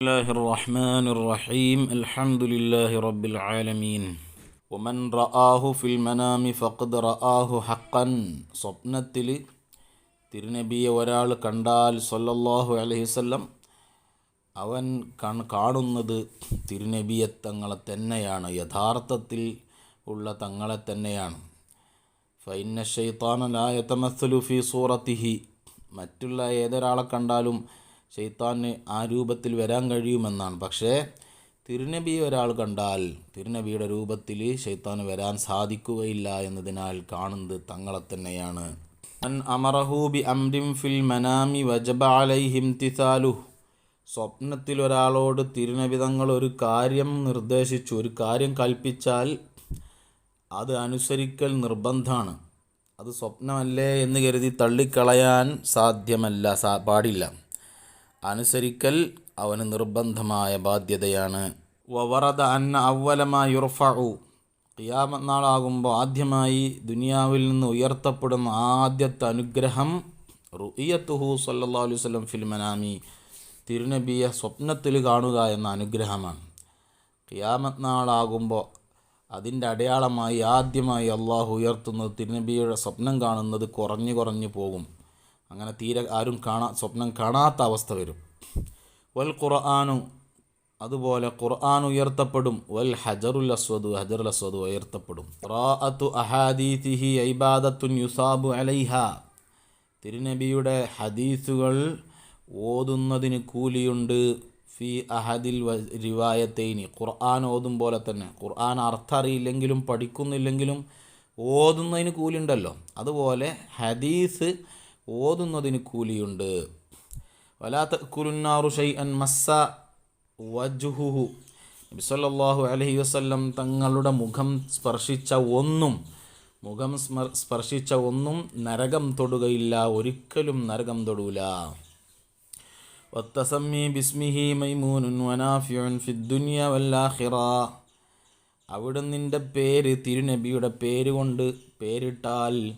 الله الرحمن الرحيم الحمد لله رب العالمين ومن رآه في المنام فقد رآه حقا സ്വപ്നത്തിൽ തിരുനബിയെ ഒരാൾ കണ്ടാൽ സല്ലല്ലാഹു അലൈഹി വസല്ലം അവൻ കൺ- കാണുന്നത് തിരുനബിയെ തങ്ങളെ തന്നെയാണ് യഥാർത്ഥത്തിൽ ഉള്ള തങ്ങളെ തന്നെയാണ് ഫൈന ഷെയ്ത്താനലായ തമസ്സലു ഫി സൂറത്തിഹി മറ്റുള്ള ഏതൊരാളെ കണ്ടാലും ഷെയ്ത്താന് ആ രൂപത്തിൽ വരാൻ കഴിയുമെന്നാണ്. പക്ഷേ തിരുനബി ഒരാൾ കണ്ടാൽ തിരുനബിയുടെ രൂപത്തിൽ ഷെയ്ത്താന് വരാൻ സാധിക്കുകയില്ല എന്നതിനാൽ കാണുന്നത് തങ്ങളെ തന്നെയാണ്. അൻ അമറഹൂബി അംരിം ഫിൽ മനാമി വജബ അലൈഹിം സ്വപ്നത്തിൽ ഒരാളോട് തിരുനബി തങ്ങൾ ഒരു കാര്യം നിർദ്ദേശിച്ചു ഒരു കാര്യം കൽപ്പിച്ചാൽ അത് അനുസരിക്കൽ നിർബന്ധമാണ്. അത് സ്വപ്നമല്ലേ എന്ന് കരുതി തള്ളിക്കളയാൻ സാധ്യമല്ല പാടില്ല. അനുസരിക്കൽ അവന് നിർബന്ധമായ ബാധ്യതയാണ്. വവറദ അന്ന അവലമ യുർഫു ഖിയാമത്ത് നാളാകുമ്പോൾ ആദ്യമായി ദുനിയാവിൽ നിന്ന് ഉയർത്തപ്പെടുന്ന ആദ്യത്തെ അനുഗ്രഹം റുഇയത്തുഹു സല്ലല്ലാഹു അലൈഹി വസല്ലം ഫിൽ മനാമി. തിരുനബിയെ സ്വപ്നത്തിൽ കാണുക എന്ന അനുഗ്രഹമാണ്. ഖിയാമത്ത് നാളാകുമ്പോൾ അതിന്റെ അടയാളമായി ആദ്യമായി അള്ളാഹു ഉയർത്തുന്നത് തിരുനബിയുടെ സ്വപ്നം കാണുന്നത് കുറഞ്ഞു കുറഞ്ഞു പോകും. അങ്ങനെ തീരെ ആരും കാണാ സ്വപ്നം കാണാത്ത അവസ്ഥ വരും. വൽ ഖുർആാനു അതുപോലെ ഖുർആൻ ഉയർത്തപ്പെടും. വൽ ഹജറുൽ അസ്വദു ഹജറുൽ അസ്വദു ഉയർത്തപ്പെടും. റാഅത്തു അഹാദീസിഹി ഐബാദത്തുൻ യുസാബു അലൈഹ. തിരുനബിയുടെ ഹദീസുകൾ ഓതുന്നതിന് കൂലിയുണ്ട്. ഫി അഹദിൽ റിവായത്തൈനി ഖുർആൻ ഓതും പോലെ തന്നെ. ഖുർആൻ അർത്ഥം അറിയില്ലെങ്കിലും പഠിക്കുന്നില്ലെങ്കിലും ഓതുന്നതിന് കൂലിയുണ്ടല്ലോ. അതുപോലെ ഹദീസ് ഓതുന്നതിന് കൂലിയുണ്ട്. വലാത്ത കുരുന്നാറു ഷൈ അൻ മസ്സ വജുഹുഹു. നബിസ്വല്ലാഹു അലഹി വസ്ല്ലം തങ്ങളുടെ മുഖം സ്പർശിച്ച ഒന്നും മുഖം സ്പർശിച്ച ഒന്നും നരകം തൊടുകയില്ല ഒരിക്കലും നരകം തൊടൂല. വത്തസമ്മി ബിസ്മിഹി മൈമൂനുൻ വനാഫിയുൻ ഫിദ്ദുനിയ വല്ലാഹിറ. അവിടെ നിന്റെ പേര് തിരുനബിയുടെ പേര് കൊണ്ട് പേരിട്ടാൽ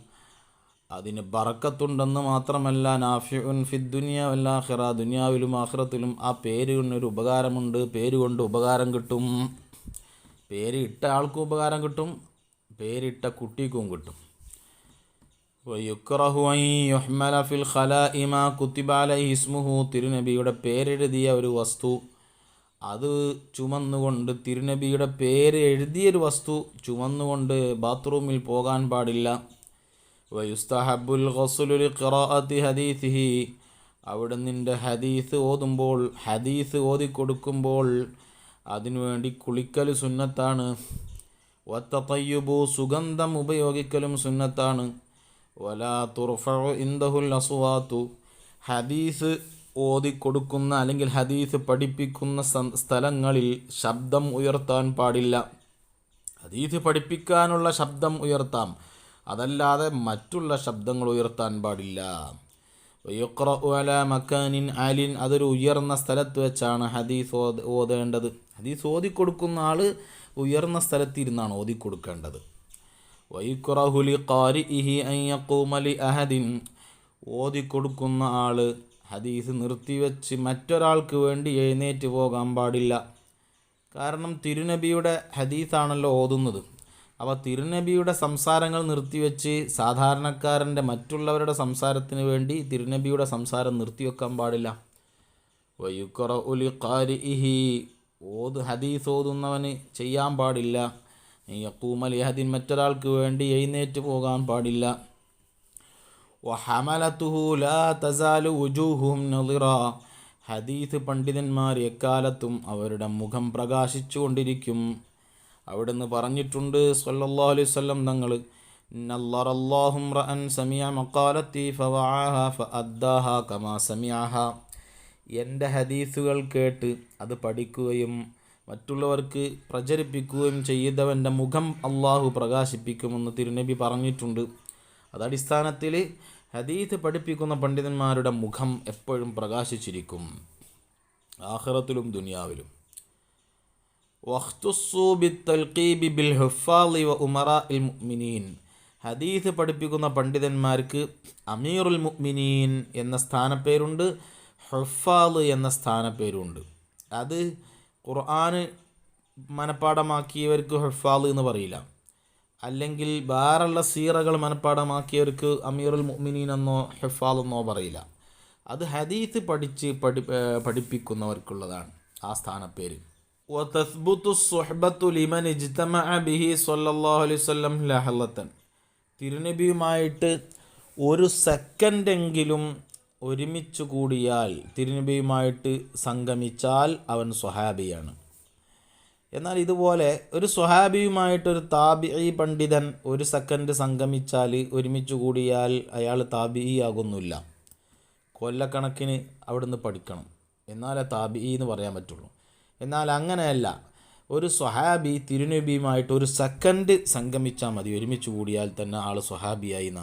അതിന് ബറക്കത്തുണ്ടെന്ന് മാത്രമല്ല നാഫിഉൻ ഫിദ്ദുനിയ വല്ലാഹിറ ദുനിയാവിലും ആഹ്റത്തിലും ആ പേര് കൊണ്ടൊരു ഉപകാരമുണ്ട്. പേര് കൊണ്ട് ഉപകാരം കിട്ടും. പേരിട്ട ആൾക്കും ഉപകാരം കിട്ടും പേരിട്ട കുട്ടിക്കും കിട്ടും. ഫിൽ ഖലാഇ മാ കുത്തിബ അലൈഹി ഇസ്മുഹു തിരുനബിയുടെ പേരെഴുതിയ ഒരു വസ്തു. അത് ചുമന്നുകൊണ്ട് തിരുനബിയുടെ പേര് എഴുതിയൊരു വസ്തു ചുമന്നുകൊണ്ട് ബാത്റൂമിൽ പോകാൻ പാടില്ല. വയുസ്തഹബുൽ ഖസുലുൽ ഖിറാഅത്തി ഹദീസിഹി. അവിടെ നിന്റെ ഹദീസ് ഓതുമ്പോൾ ഹദീസ് ഓതിക്കൊടുക്കുമ്പോൾ അതിനുവേണ്ടി കുളിക്കൽ സുന്നത്താണ്. വത്തയ്യുബു സുഗന്ധം ഉപയോഗിക്കലും സുന്നത്താണ്. വലാ തുർഫ ഇന്ദഹുൽ അസുവാത്തു. ഹദീസ് ഓതിക്കൊടുക്കുന്ന അല്ലെങ്കിൽ ഹദീസ് പഠിപ്പിക്കുന്ന സ്ഥലങ്ങളിൽ ശബ്ദം ഉയർത്താൻ പാടില്ല. ഹദീസ് പഠിപ്പിക്കാനുള്ള ശബ്ദം ഉയർത്താം. അതല്ലാതെ മറ്റുള്ള ശബ്ദങ്ങൾ ഉയർത്താൻ പാടില്ല. അല മക്കാനിൻ ആലിൻ അതൊരു ഉയർന്ന സ്ഥലത്ത് വെച്ചാണ് ഹദീസ് ഓതേണ്ടത്. ഹദീസ് ഓതിക്കൊടുക്കുന്ന ആൾ ഉയർന്ന സ്ഥലത്തിരുന്നാണ് ഓതിക്കൊടുക്കേണ്ടത്. വൈക്കുറഹുലി കാരി ഇഹി അയ്യക്കൂമലി അഹദിൻ ഓതിക്കൊടുക്കുന്ന ആൾ ഹദീസ് നിർത്തിവെച്ച് മറ്റൊരാൾക്ക് വേണ്ടി എഴുന്നേറ്റ് പോകാൻ പാടില്ല. കാരണം തിരുനബിയുടെ ഹദീസാണല്ലോ ഓതുന്നത്. അപ്പോൾ തിരുനബിയുടെ സംസാരങ്ങൾ നിർത്തിവെച്ച് സാധാരണക്കാരന്റെ മറ്റുള്ളവരുടെ സംസാരത്തിന് വേണ്ടി തിരുനബിയുടെ സംസാരം നിർത്തിവെക്കാൻ പാടില്ല. വയുക്കറ ഉലി ഖാരിഇഹി ഓത് ഹദീസ് ഓതുന്നവന് ചെയ്യാൻ പാടില്ല. യക്കൂമൽ യഹദിൻ മറ്റൊരാൾക്ക് വേണ്ടി എഴുന്നേറ്റ് പോകാൻ പാടില്ല. ലാ തസാലു ഹദീസ് പണ്ഡിതന്മാർ എക്കാലത്തും അവരുടെ മുഖം പ്രകാശിച്ചുകൊണ്ടിരിക്കും. അവിടുന്ന് പറഞ്ഞിട്ടുണ്ട് സല്ലല്ലാഹു അലൈഹി വസല്ലം തങ്ങൾ സമിയ കമാ എന്റെ ഹദീസുകൾ കേട്ട് അത് പഠിക്കുകയും മറ്റുള്ളവർക്ക് പ്രചരിപ്പിക്കുകയും ചെയ്തവന്റെ മുഖം അള്ളാഹു പ്രകാശിപ്പിക്കുമെന്ന് തിരുനബി പറഞ്ഞിട്ടുണ്ട്. അതടിസ്ഥാനത്തിൽ ഹദീസ് പഠിപ്പിക്കുന്ന പണ്ഡിതന്മാരുടെ മുഖം എപ്പോഴും പ്രകാശിച്ചിരിക്കും ആഹ്റത്തിലും ദുനിയാവിലും. ബിൽ ഹുഫാളി വ ഉമറാ ഇൽ മുഅ്മിനീൻ. ഹദീസ് പഠിപ്പിക്കുന്ന പണ്ഡിതന്മാർക്ക് അമീറുൽ മുഅ്മിനീൻ എന്ന സ്ഥാനപ്പേരുണ്ട് ഹുഫാൾ എന്ന സ്ഥാനപ്പേരുണ്ട്. അത് ഖുർആൻ മനപ്പാടമാക്കിയവർക്ക് ഹുഫാൽ എന്ന് പറയില്ല. അല്ലെങ്കിൽ വേറെയുള്ള സീറകൾ മനപ്പാടമാക്കിയവർക്ക് അമീറുൽ മുഅ്മിനീൻ എന്നോ ഹുഫാൾ എന്നോ പറയില്ല. അത് ഹദീസ് പഠിച്ച് പഠി പഠിപ്പിക്കുന്നവർക്കുള്ളതാണ് ആ സ്ഥാനപ്പേര്. വതസ്ബതുസ്സുഹ്ബത്തു ലിമൻ ഇജ്തമഅ ബിഹി സല്ലല്ലാഹു അലൈഹി വസല്ലം ലഹലത്തൻ തിരുനബിയുമായിട്ട് ഒരു സെക്കൻഡെങ്കിലും ഒരുമിച്ച് കൂടിയാൽ തിരുനബിയുമായിട്ട് സംഗമിച്ചാൽ അവൻ സ്വഹാബിയാണ്. എന്നാൽ ഇതുപോലെ ഒരു സ്വഹാബിയുമായിട്ടൊരു താബിഇ പണ്ഡിതൻ ഒരു സെക്കൻഡ് സംഗമിച്ചാൽ ഒരുമിച്ച് കൂടിയാൽ അയാൾ താബിഇ ആകുന്നില്ല കൊല്ലക്കണക്കിന് അവിടുന്ന് പഠിക്കണം. എന്നാലേ താബിഇ എന്ന് പറയാൻ പറ്റുള്ളൂ. എന്നാൽ അങ്ങനെയല്ല. ഒരു സ്വഹാബി തിരുനബിയുമായിട്ട് ഒരു സെക്കൻഡ് സംഗമിച്ചാൽ മതി. ഒരുമിച്ച് കൂടിയാൽ തന്നെ ആൾ സ്വഹാബിയായി നാം